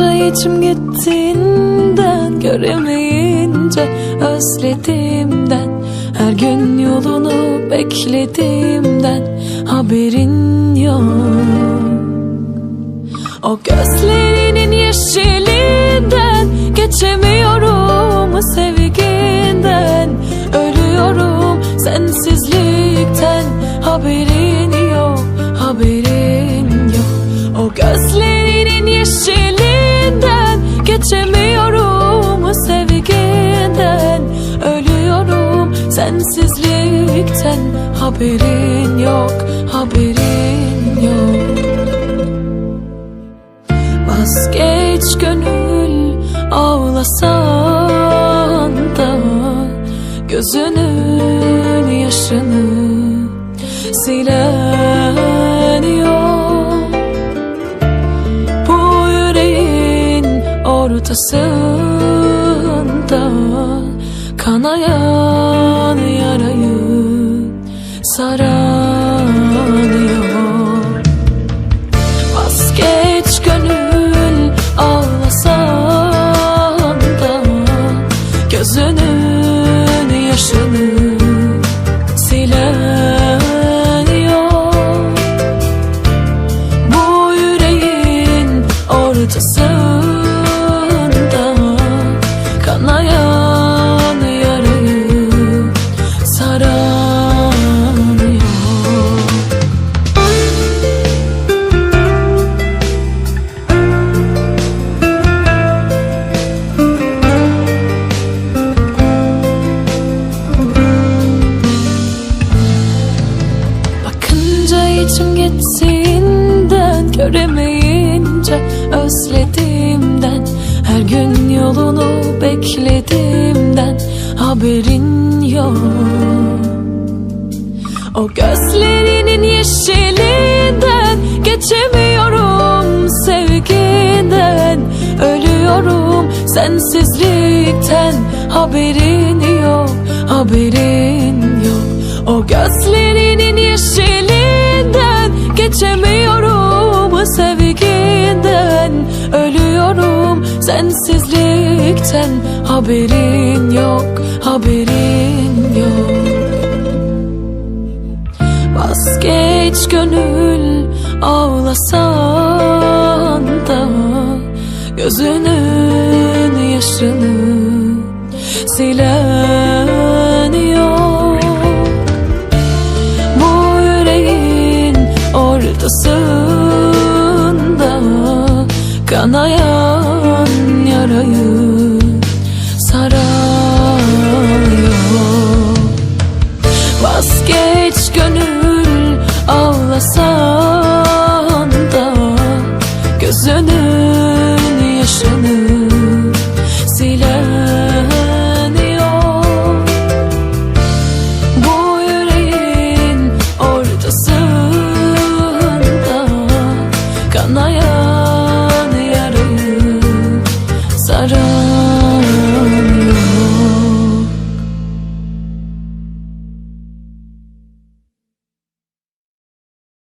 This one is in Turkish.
Bakınca içim gittiğinden Göremeyince özlediğimden Her gün yolunu beklediğimden Haberin yok. O gözlerinin yeşilinden sensizlikten Haberin yok, haberin yok. Vazgeç gönül ağlasan da Gözünün yaşını silen yok. Bu yüreğin ortasında Kanayan saran yok Vazgeç gönül ağlasan da Gözünün yaşını silen yok Bu yüreğin ortasında gittiğinden Göremeyince özlediğimden Her gün yolunu beklediğimden Haberin yok. O gözlerinin yeşilinden Geçemiyorum sevgiden Ölüyorum sensizlikten Haberin yok, haberin yok sensizlikten Haberin yok, haberin yok. Vazgeç gönül ağlasan da Gözünün yaşını silen yok. Bu yüreğin ortasında Kanayan ağlasan